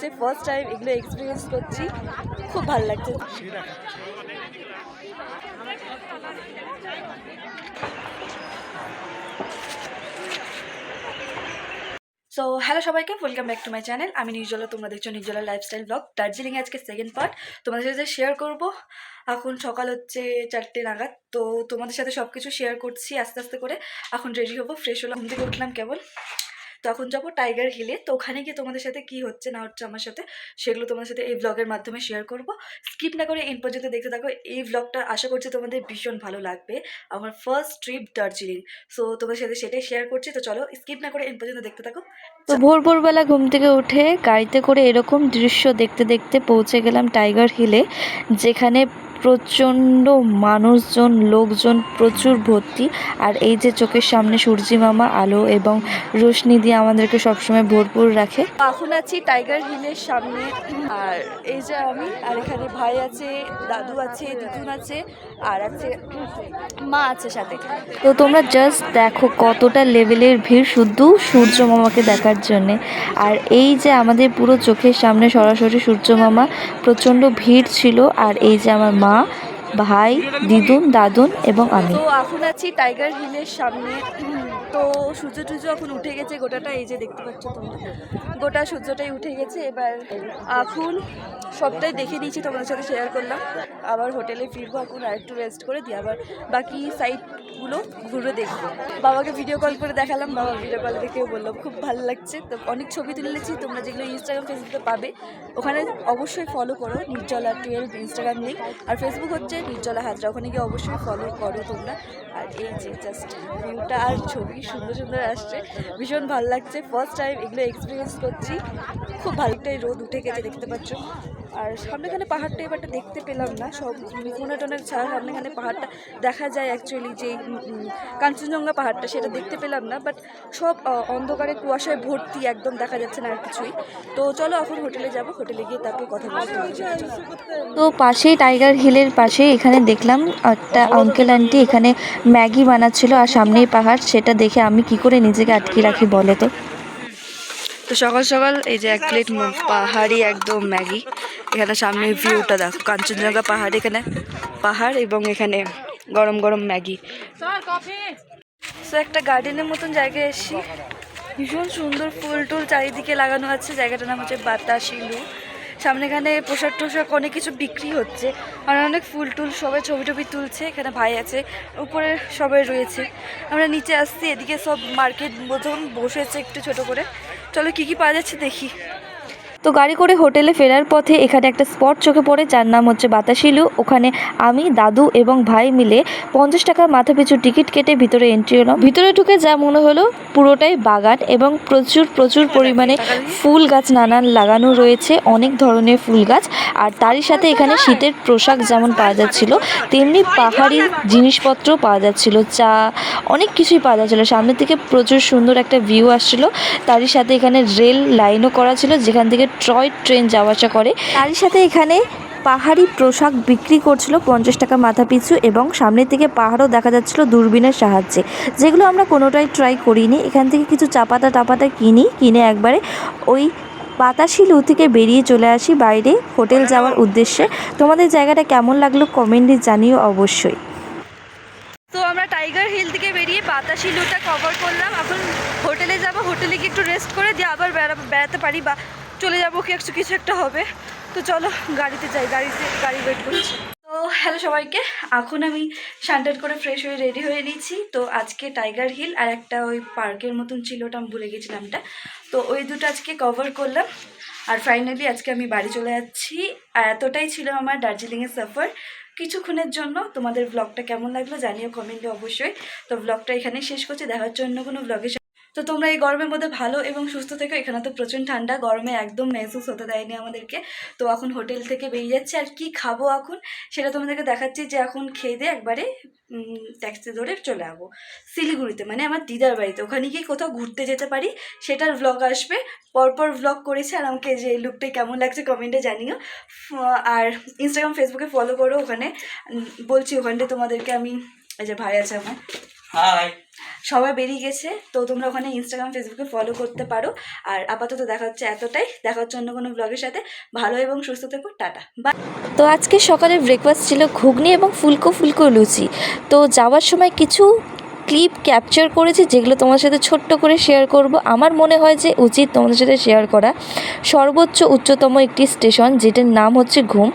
যে first time এগুলো experience করছি, খুব ভালো লাগছে। সো হ্যালো সবাইকে welcome back to my channel আমি নির্জলা, তোমরা দেখছ নির্জলা লাইফস্টাইল ব্লগ দার্জিলিং আজকে সেকেন্ড পার্ট তোমাদের সাথে শেয়ার করব, এখন সকাল হচ্ছে চারটে নাগাদ। তো তোমাদের সাথে সব কিছু শেয়ার করছি আস্তে আস্তে করে। এখন রেডি হব ফ্রেশ হলাম, ঘুম থেকে উঠলাম কেবল। তো এখন যাব টাইগার হিলে তো ওখানে গিয়ে তোমাদের সাথে কি হচ্ছে না হচ্ছে আমার সাথে সেগুলো তোমাদের সাথে এই ব্লগের মাধ্যমে শেয়ার করব। স্কিপ না করে এন পর্যন্ত দেখতে থাকো এই ব্লগটা আশা করছি তোমাদের ভীষণ ভালো লাগবে। আমার ফার্স্ট ট্রিপ দার্জিলিং সো তোমাদের সাথে সেটাই শেয়ার করছি তো চলো স্কিপ না করে এন পর্যন্ত দেখতে থাকো। তো ভোর ভোরবেলা ঘুম থেকে উঠে গাড়িতে করে এরকম দৃশ্য দেখতে দেখতে পৌঁছে গেলাম টাইগার হিলে যেখানে প্রচণ্ড মানুষজন, লোকজন প্রচুর ভর্তি। আর এই যে চোখের সামনে সূর্যি মামা, আলো এবং রোশনি দিয়ে আমাদেরকে সবসময় ভরপুর রাখে। এখন আছি টাইগার হিলের সামনে। আর এই যে আমি, আর এখানে ভাই আছে, দাদু আছে, দিদুন আছে, আর আছে মা আছে সাথে। তো তোমরা জাস্ট দেখো কতটা লেভেলের ভিড় শুধু সূর্য মামাকে দেখার জন্যে। আর এই যে আমাদের পুরো চোখের সামনে সরাসরি সূর্য মামা, প্রচণ্ড ভিড় ছিল। আর এই যে আমার মা பண்ணுவான் ভাই, দিদুন, দাদুন এবং আমি। তো এখন আছি টাইগার হিলের সামনে। তো সূর্য টুর্য এখন উঠে গেছে, গোটাটা এই যে দেখতে পাচ্ছ তোমরা। গোটা সূর্যটাই উঠে গেছে, এবার এখন সবটাই দেখে নিয়েছি তোমাদের সাথে শেয়ার করলাম। আবার হোটেলে ফিরবো, এখন আর একটু রেস্ট করে দিয়ে আবার বাকি সাইটগুলো ঘুরে দেখব। বাবাকে ভিডিও কল করে দেখালাম, বাবা ভিডিও কল দেখে বলল, খুব ভালো লাগছে। তো অনেক ছবি তুলেছি তোমরা যেগুলো ইনস্টাগ্রাম ফেসবুকে পাবে, ওখানে অবশ্যই ফলো করো, নির্জলা টুয়েলভ ইনস্টাগ্রাম লিঙ্ক আর ফেসবুক হচ্ছে নির্জলা হাজরা। ওখানে গিয়ে অবশ্যই ফলো করো তোমরা। আর এই যে জাস্ট ভিউটা আর ছবি সুন্দর সুন্দর আসছে। ভীষণ ভালো লাগছে। ফার্স্ট টাইম এগুলো এক্সপিরিয়েন্স করছি। খুব ভালোটাই রোদ উঠে গেছে, দেখতে পাচ্ছ। আর সামনেখানে পাহাড়টা এবারটা দেখতে পেলাম না সব কোনাটনের ছাড়া সামনেখানে পাহাড়টা দেখা যায় অ্যাকচুয়ালি যে কাঞ্চনজঙ্ঘা পাহাড়টা সেটা দেখতে পেলাম না বাট সব অন্ধকারে কুয়াশায় ভর্তি একদম দেখা যাচ্ছে না আর কিছুই। তো চলো এখন হোটেলে যাব হোটেলে গিয়ে তারপর কথা বলতে তো পাশেই টাইগার হিলের পাশে এখানে দেখলাম একটা আঙ্কেল আন্টি এখানে ম্যাগি বানাচ্ছিল আর সামনেই পাহাড় সেটা দেখে আমি কি করে নিজেকে আটকে রাখি বলে তো? তো সকাল সকাল এই যে এক প্লেট পাহাড়ি একদম ম্যাগি। এখানে সামনে ভিউটা দেখো। কাঞ্চনজঙ্ঘা পাহাড় এখানে। পাহাড় এবং এখানে গরম গরম ম্যাগি। তো একটা গার্ডেনের মতন জায়গায় এসেছি। ভীষণ সুন্দর ফুল টুল চারিদিকে লাগানো আছে। জায়গাটার নাম হচ্ছে বাতাসিলু সামনে এখানে পোশাক টোশাক অনেক কিছু বিক্রি হচ্ছে। আর অনেক ফুল টুল সবাই ছবি টবি তুলছে। এখানে ভাই আছে। উপরে সবাই রয়েছে। আমরা নিচে আসছি। এদিকে সব মার্কেট মতন বসেছে একটু ছোট করে। চলো কি কি পাওয়া যাচ্ছে দেখি। তো গাড়ি করে হোটেলে ফেরার পথে এখানে একটা স্পট চোখে পড়ে, যার নাম হচ্ছে বাতাসিলু ওখানে আমি, দাদু এবং ভাই মিলে পঞ্চাশ টাকার মাথা পিছু টিকিট কেটে ভিতরে এন্ট্রি হলাম ভিতরে ঢুকে যা মনে হলো, পুরোটাই বাগান এবং প্রচুর প্রচুর পরিমাণে ফুল গাছ নানান লাগানো রয়েছে, অনেক ধরনের ফুল গাছ। আর তারই সাথে এখানে শীতের পোশাক যেমন পাওয়া যাচ্ছিল, তেমনি পাহাড়ি জিনিসপত্র পাওয়া যাচ্ছিল। চা, অনেক কিছুই পাওয়া যাচ্ছিল। সামনের থেকে প্রচুর সুন্দর একটা ভিউ আসছিল। তারই সাথে এখানে রেল লাইনও করা ছিল, যেখান থেকে টয় ট্রেন যাওয়া আসা করে। তারই সাথে এখানে পাহাড়ি পোশাক বিক্রি করছিল পঞ্চাশ টাকা মাথা পিছু এবং সামনের থেকে পাহাড়ও দেখা যাচ্ছিল দূরবীনের সাহায্যে। যেগুলো আমরা কোনোটাই ট্রাই করিনি। এখান থেকে কিছু চাপাতা টাপাতা কিনি কিনে একবারে ওই বাতাসিলু থেকে বেরিয়ে চলে আসি বাইরে হোটেল যাওয়ার উদ্দেশ্যে। তোমাদের জায়গাটা কেমন লাগল কমেন্টে জানিও অবশ্যই। তো আমরা টাইগার হিল থেকে বেরিয়ে বাতাসি লুটা কভার করলাম। এখন হোটেলে যাব। হোটেলে গিয়ে একটু রেস্ট করে দিয়ে আবার বেড়াতে পারি বা চলে যাব কি একটু, কিছু একটা হবে। তো চলো, গাড়িতে যাই, গাড়িতে, গাড়ি ওয়েট করছি। তো হ্যালো সবাইকে, এখন আমি স্যান্ডার্ড করে ফ্রেশ হয়ে রেডি হয়ে নিয়েছি। তো আজকে টাইগার হিল আর একটা ওই পার্কের মতন ছিল, ওটা আমি ভুলে গেছিলাম নামটা তো ওই দুটো আজকে কভার করলাম। আর ফাইনালি আজকে আমি বাড়ি চলে যাচ্ছি। আর এতটাই ছিল আমার দার্জিলিংয়ের সফর কিছুক্ষণের জন্য, তোমাদের ব্লগটা কেমন লাগল জানিও কমেন্টে অবশ্যই। তো ব্লগটা এখানেই শেষ করছি। দেখার জন্য কোনো ব্লগের তো তোমরা এই গরমের মধ্যে ভালো এবং সুস্থ থেকো। এখানে তো প্রচণ্ড ঠান্ডা, গরমে একদম মেহসুস হতে দেয়নি আমাদেরকে। তো এখন হোটেল থেকে বেরিয়ে যাচ্ছে। আর কি খাব এখন? সেটা তোমাদেরকে দেখাচ্ছি যে এখন খেয়ে দিয়ে একবারে ট্যাক্সি ধরে চলে যাব শিলিগুড়িতে মানে আমার দিদার বাড়িতে। ওখানে গিয়ে কোথাও ঘুরতে যেতে পারি, সেটার ভ্লগ আসবে। পরপর ভ্লগ করেছে। আর আমাকে যে লুকটাই কেমন লাগছে কমেন্টে জানিও। আর ইনস্টাগ্রাম ফেসবুকে ফলো করো ওখানে। বলছি ওখানটা তোমাদেরকে আমি, এই যে ভাই আছে আমার। হাই সবাই বেরিয়ে গেছে। তো তোমরা ওখানে ইনস্টাগ্রাম ফেসবুকে ফলো করতে পারো। আর আপাতত দেখা হচ্ছে এতটাই। দেখা হচ্ছে অন্য কোনো ব্লগের সাথে। ভালো এবং সুস্থ থেকো। টাটা। বাই তো আজকে সকালে ব্রেকফাস্ট ছিল ঘুগনি এবং ফুলকো ফুলকো লুচি। তো যাওয়ার সময় কিছু ক্লিপ ক্যাপচার করেছি, যেগুলো তোমার সাথে ছোট্ট করে শেয়ার করব। আমার মনে হয় যে উচিত তোমাদের সাথে শেয়ার করা। সর্বোচ্চ উচ্চতম একটি স্টেশন যেটার নাম হচ্ছে ঘুম।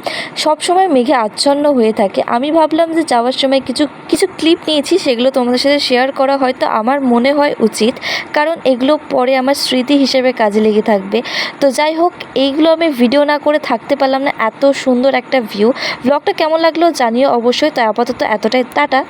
সব সময় মেঘে আচ্ছন্ন হয়ে থাকে। আমি ভাবলাম যে যাওয়ার সময় কিছু কিছু ক্লিপ নিয়েছি, সেগুলো তোমাদের সাথে শেয়ার করা হয়তো আমার মনে হয় উচিত, কারণ এগুলো পরে আমার স্মৃতি হিসেবে কাজে লেগে থাকবে। তো যাই হোক, এইগুলো আমি ভিডিও না করে থাকতে পারলাম না, এত সুন্দর একটা ভিউ ব্লগটা কেমন লাগল জানিও অবশ্যই তো আপাতত এতটাই, টাটা।